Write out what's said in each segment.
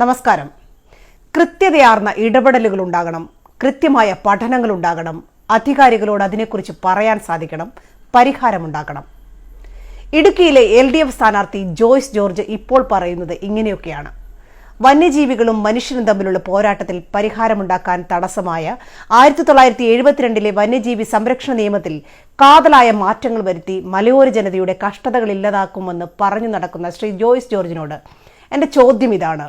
നമസ്കാരം. കൃത്യതയാർന്ന ഇടപെടലുകൾ ഉണ്ടാകണം കൃത്യമായ പഠനങ്ങൾ ഉണ്ടാകണം അധികാരികളോട് അതിനെക്കുറിച്ച് പറയാൻ സാധിക്കണം പരിഹാരമുണ്ടാക്കണം ഇടുക്കിയിലെ എൽ ഡി എഫ് സ്ഥാനാർത്ഥി ജോയ്സ് ജോർജ് ഇപ്പോൾ പറയുന്നത് ഇങ്ങനെയൊക്കെയാണ്. വന്യജീവികളും മനുഷ്യനും തമ്മിലുള്ള പോരാട്ടത്തിൽ പരിഹാരമുണ്ടാക്കാൻ തടസ്സമായ ആയിരത്തി തൊള്ളായിരത്തി എഴുപത്തിരണ്ടിലെ വന്യജീവി സംരക്ഷണ നിയമത്തിൽ കാതലായ മാറ്റങ്ങൾ വരുത്തി മലയോര ജനതയുടെ കഷ്ടതകൾ ഇല്ലാതാക്കുമെന്ന് പറഞ്ഞു നടക്കുന്ന ശ്രീ ജോയ്സ് ജോർജിനോട് എന്റെ ചോദ്യം ഇതാണ്.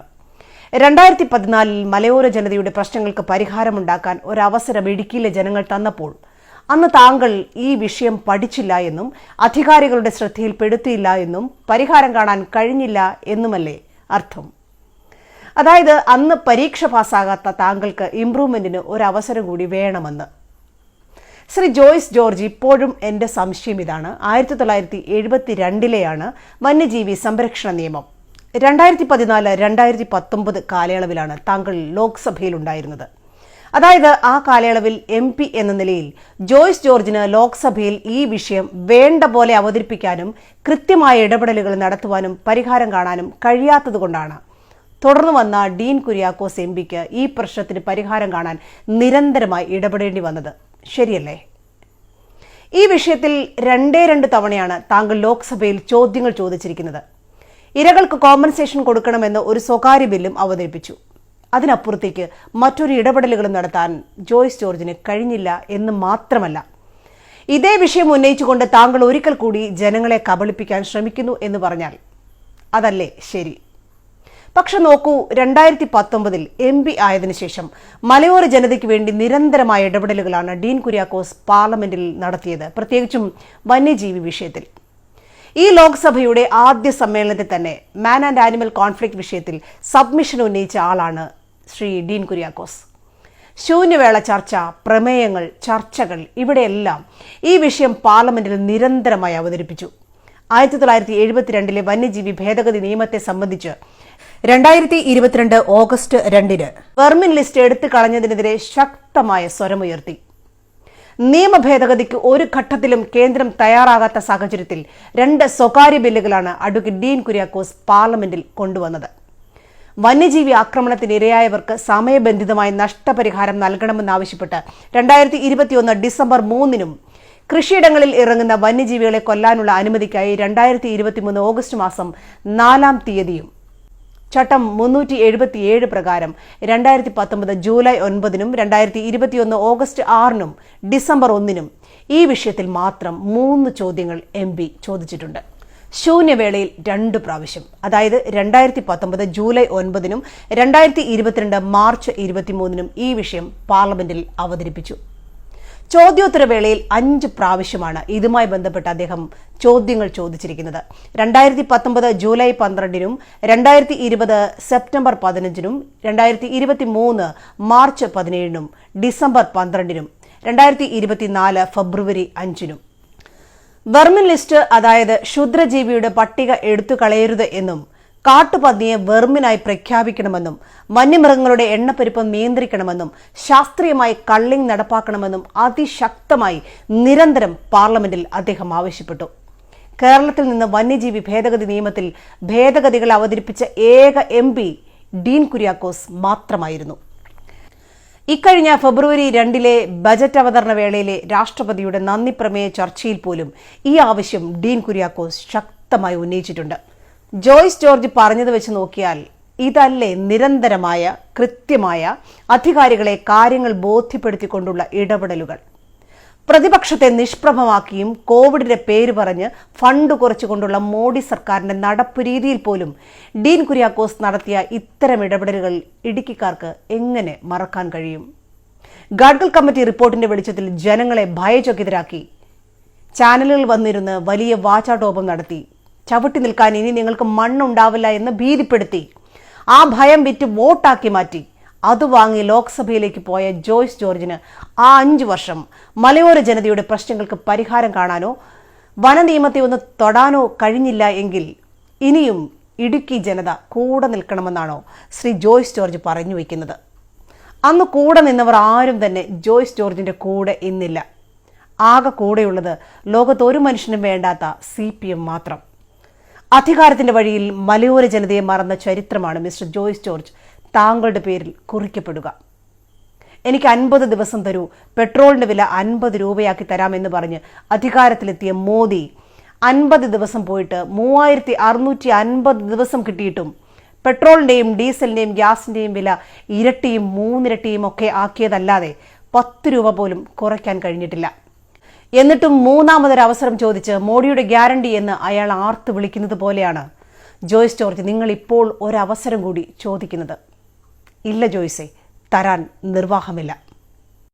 രണ്ടായിരത്തി പതിനാലിൽ മലയോര ജനതയുടെ പ്രശ്നങ്ങൾക്ക് പരിഹാരമുണ്ടാക്കാൻ ഒരവസരം ഇടുക്കിയിലെ ജനങ്ങൾ തന്നപ്പോൾ അന്ന് താങ്കൾ ഈ വിഷയം പഠിച്ചില്ല എന്നും അധികാരികളുടെ ശ്രദ്ധയിൽപ്പെടുത്തിയില്ല എന്നും പരിഹാരം കാണാൻ കഴിഞ്ഞില്ല എന്നുമല്ലേ അർത്ഥം? അതായത് അന്ന് പരീക്ഷ പാസ്സാകാത്ത താങ്കൾക്ക് ഇംപ്രൂവ്മെന്റിന് ഒരു അവസരം കൂടി വേണമെന്ന്. ശ്രീ ജോയ്സ് ജോർജ് ഇപ്പോഴും എന്റെ സംശയം ഇതാണ്. ആയിരത്തി തൊള്ളായിരത്തി എഴുപത്തി രണ്ടിലെയാണ് വന്യജീവി സംരക്ഷണ നിയമം. രണ്ടായിരത്തി പതിനാല് രണ്ടായിരത്തി പത്തൊമ്പത് കാലയളവിലാണ് താങ്കൾ ലോക്സഭയിൽ ഉണ്ടായിരുന്നത് അതായത് ആ കാലയളവിൽ എം പി എന്ന നിലയിൽ ജോയ്സ് ജോർജിന് ലോക്സഭയിൽ ഈ വിഷയം വേണ്ട പോലെ അവതരിപ്പിക്കാനും കൃത്യമായ ഇടപെടലുകൾ നടത്തുവാനും പരിഹാരം കാണാനും കഴിയാത്തതുകൊണ്ടാണ് തുടർന്ന് വന്ന ഡീൻ കുര്യാക്കോസ് എം പിക്ക് ഈ പ്രശ്നത്തിന് പരിഹാരം കാണാൻ നിരന്തരമായി ഇടപെടേണ്ടി വന്നത്. ശരിയല്ലേ? ഈ വിഷയത്തിൽ രണ്ടേ രണ്ട് തവണയാണ് താങ്കൾ ലോക്സഭയിൽ ചോദ്യങ്ങൾ ചോദിച്ചിരിക്കുന്നത്. ഇരകൾക്ക് കോമ്പൻസേഷൻ കൊടുക്കണമെന്ന് ഒരു സ്വകാര്യ ബില്ലും അവതരിപ്പിച്ചു. അതിനപ്പുറത്തേക്ക് മറ്റൊരു ഇടപെടലുകളും നടത്താൻ ജോയ്സ് ജോർജിന് കഴിഞ്ഞില്ല എന്ന് മാത്രമല്ല. ഇതേ വിഷയം ഉന്നയിച്ചുകൊണ്ട് താങ്കൾ ഒരിക്കൽ കൂടി ജനങ്ങളെ കബളിപ്പിക്കാൻ ശ്രമിക്കുന്നു എന്ന് പറഞ്ഞാൽ അതല്ലേ ശരി? പക്ഷെ നോക്കൂ രണ്ടായിരത്തി പത്തൊമ്പതിൽ എം പി ആയതിനു ശേഷം മലയോര ജനതയ്ക്ക് വേണ്ടി നിരന്തരമായ ഇടപെടലുകളാണ് ഡീൻ കുര്യാക്കോസ് പാർലമെന്റിൽ നടത്തിയത് പ്രത്യേകിച്ചും വന്യജീവി വിഷയത്തിൽ. ഈ ലോക്സഭയുടെ ആദ്യ സമ്മേളനത്തിൽ തന്നെ മാൻ ആൻഡ് ആനിമൽ കോൺഫ്ലിക്ട് വിഷയത്തിൽ സബ്മിഷൻ ഉന്നയിച്ച ആളാണ് ശ്രീ ഡീൻ കുര്യാക്കോസ്. ശൂന്യവേള ചർച്ച പ്രമേയങ്ങൾ ചർച്ചകൾ ഇവിടെയെല്ലാം ഈ വിഷയം പാർലമെന്റിൽ നിരന്തരമായി അവതരിപ്പിച്ചു. ആയിരത്തി തൊള്ളായിരത്തി എഴുപത്തിരണ്ടിലെ വന്യജീവി ഭേദഗതി നിയമത്തെ സംബന്ധിച്ച് രണ്ടായിരത്തി ഇരുപത്തിരണ്ട് ഓഗസ്റ്റ് രണ്ടിന് വെർമിൻ ലിസ്റ്റ് എടുത്തു കളഞ്ഞതിനെതിരെ ശക്തമായ സ്വരമുയർത്തി. നിയമ ഭേദഗതിക്ക് ഒരു ഘട്ടത്തിലും കേന്ദ്രം തയ്യാറാകാത്ത സാഹചര്യത്തിൽ രണ്ട് സ്വകാര്യ ബില്ലുകളാണ് അഡ്വക്കേറ്റ് ഡീൻ കുര്യാക്കോസ് പാർലമെന്റിൽ കൊണ്ടുവന്നത്. വന്യജീവി ആക്രമണത്തിനിരയായവർക്ക് സമയബന്ധിതമായി നഷ്ടപരിഹാരം നൽകണമെന്നാവശ്യപ്പെട്ട് രണ്ടായിരത്തി ഇരുപത്തിയൊന്ന് ഡിസംബർ മൂന്നിനും കൃഷിയിടങ്ങളിൽ ഇറങ്ങുന്ന വന്യജീവികളെ കൊല്ലാനുള്ള അനുമതിക്കായി രണ്ടായിരത്തി ഇരുപത്തിമൂന്ന് ഓഗസ്റ്റ് മാസം നാലാം തീയതിയും ചട്ടം മുന്നൂറ്റി എഴുപത്തിയേഴ് പ്രകാരം രണ്ടായിരത്തി പത്തൊമ്പത് ജൂലൈ ഒൻപതിനും രണ്ടായിരത്തി ഇരുപത്തിയൊന്ന് ഓഗസ്റ്റ് ആറിനും ഡിസംബർ ഒന്നിനും ഈ വിഷയത്തിൽ മാത്രം മൂന്ന് ചോദ്യങ്ങൾ എം പി ചോദിച്ചിട്ടുണ്ട്. ശൂന്യവേളയിൽ രണ്ട് പ്രാവശ്യം അതായത് രണ്ടായിരത്തി പത്തൊമ്പത് ജൂലൈ ഒൻപതിനും രണ്ടായിരത്തി ഇരുപത്തിരണ്ട് മാർച്ച് ഇരുപത്തിമൂന്നിനും ഈ വിഷയം പാർലമെന്റിൽ അവതരിപ്പിച്ചു. ചോദ്യോത്തരവേളയിൽ അഞ്ച് പ്രാവശ്യമാണ് ഇതുമായി ബന്ധപ്പെട്ട് അദ്ദേഹം ചോദ്യങ്ങൾ ചോദിച്ചിരിക്കുന്നത്. രണ്ടായിരത്തി പത്തൊമ്പത് ജൂലൈ പന്ത്രണ്ടിനും രണ്ടായിരത്തി ഇരുപത് സെപ്റ്റംബർ പതിനഞ്ചിനും രണ്ടായിരത്തി ഇരുപത്തി മൂന്ന് മാർച്ച് പതിനേഴിനും ഡിസംബർ പന്ത്രണ്ടിനും രണ്ടായിരത്തി ഇരുപത്തിനാല് ഫെബ്രുവരി അഞ്ചിനും. വെർമിൻ ലിസ്റ്റ് അതായത് ക്ഷുദ്രജീവിയുടെ പട്ടിക എടുത്തു കളയരുത് എന്നും കാട്ടുപന്നിയെ വെർമിനായി പ്രഖ്യാപിക്കണമെന്നും വന്യമൃഗങ്ങളുടെ എണ്ണപ്പെരുപ്പം നിയന്ത്രിക്കണമെന്നും ശാസ്ത്രീയമായി കള്ളിംഗ് നടപ്പാക്കണമെന്നും അതിശക്തമായി നിരന്തരം പാർലമെന്റിൽ അദ്ദേഹം ആവശ്യപ്പെട്ടു. കേരളത്തിൽ നിന്ന് വന്യജീവി ഭേദഗതി നിയമത്തിൽ ഭേദഗതികൾ അവതരിപ്പിച്ച ഏക എം പി ഡീൻ കുര്യാക്കോസ് മാത്രമായിരുന്നു. ഇക്കഴിഞ്ഞ ഫെബ്രുവരി രണ്ടിലെ ബജറ്റ് അവതരണ വേളയിലെ രാഷ്ട്രപതിയുടെ നന്ദി പ്രമേയ ചർച്ചയിൽ പോലും ഈ ആവശ്യം ഡീൻ കുര്യാക്കോസ് ശക്തമായി ഉന്നയിച്ചിട്ടുണ്ട്. ജോയ്സ് ജോർജ് പറഞ്ഞത് വെച്ച് നോക്കിയാൽ ഇതല്ലേ നിരന്തരമായ കൃത്യമായ അധികാരികളെ കാര്യങ്ങൾ ബോധ്യപ്പെടുത്തിക്കൊണ്ടുള്ള ഇടപെടലുകൾ. പ്രതിപക്ഷത്തെ നിഷ്പ്രഭമാക്കിയും കോവിഡിന്റെ പേര് പറഞ്ഞ് ഫണ്ട് കുറച്ചുകൊണ്ടുള്ള മോഡി സർക്കാരിന്റെ നടപ്പ് രീതിയിൽ പോലും ഡീൻ കുര്യാക്കോസ് നടത്തിയ ഇത്തരം ഇടപെടലുകൾ ഇടുക്കിക്കാർക്ക് എങ്ങനെ മറക്കാൻ കഴിയും? ഗാഡ്ഗിൽ കമ്മിറ്റി റിപ്പോർട്ടിന്റെ വെളിച്ചത്തിൽ ജനങ്ങളെ ഭയചകിതരാക്കി ചാനലുകൾ വന്നിരുന്ന് വലിയ വാചാടോപം നടത്തി. ചവിട്ടി നിൽക്കാൻ ഇനി നിങ്ങൾക്ക് മണ്ണുണ്ടാവില്ല എന്ന് ഭീതിപ്പെടുത്തി. ആ ഭയം വിറ്റ് വോട്ടാക്കി മാറ്റി. അത് വാങ്ങി ലോക്സഭയിലേക്ക് പോയ ജോയ്സ് ജോർജിന് ആ അഞ്ചു വർഷം. മലയോര ജനതയുടെ പ്രശ്നങ്ങൾക്ക് പരിഹാരം കാണാനോ വനനിയമത്തെ ഒന്ന് തൊടാനോ കഴിഞ്ഞില്ല എങ്കിൽ ഇനിയും ഇടുക്കി ജനത കൂടെ നിൽക്കണമെന്നാണോ ശ്രീ ജോയ്സ് ജോർജ് പറഞ്ഞു വയ്ക്കുന്നത്. അന്ന് കൂടെ നിന്നവർ ആരും തന്നെ ജോയ്സ് ജോർജിന്റെ കൂടെ ഇന്നില്ല. ആകെ കൂടെയുള്ളത് ലോകത്ത് ഒരു മനുഷ്യനും വേണ്ടാത്ത സി മാത്രം. അധികാരത്തിന്റെ വഴിയിൽ മലയോര ജനതയെ മറന്ന ചരിത്രമാണ് മിസ്റ്റർ ജോയ്സ് ജോർജ്. താങ്കളുടെ പേരിൽ കുറിക്കപ്പെടുക. എനിക്ക് അൻപത് ദിവസം തരൂ. പെട്രോളിന്റെ വില അൻപത് രൂപയാക്കി തരാമെന്ന് പറഞ്ഞ് അധികാരത്തിലെത്തിയ മോദി അൻപത് ദിവസം പോയിട്ട് മൂവായിരത്തി അറുന്നൂറ്റി അൻപത് ദിവസം കിട്ടിയിട്ടും പെട്രോളിന്റെയും ഡീസലിന്റെയും ഗ്യാസിന്റെയും വില ഇരട്ടിയും മൂന്നിരട്ടിയും ഒക്കെ ആക്കിയതല്ലാതെ പത്ത് രൂപ പോലും കുറയ്ക്കാൻ കഴിഞ്ഞിട്ടില്ല. എന്നിട്ടും മൂന്നാമതൊരു അവസരം ചോദിച്ച് മോഡിയുടെ ഗ്യാരണ്ടി എന്ന് അയാൾ ആർത്ത് വിളിക്കുന്നത് പോലെയാണ്. ജോയ്സ് ജോർജ് നിങ്ങൾ ഇപ്പോൾ ഒരവസരം കൂടി ചോദിക്കുന്നത്. ഇല്ല ജോയ്സെ തരാൻ നിർവാഹമില്ല.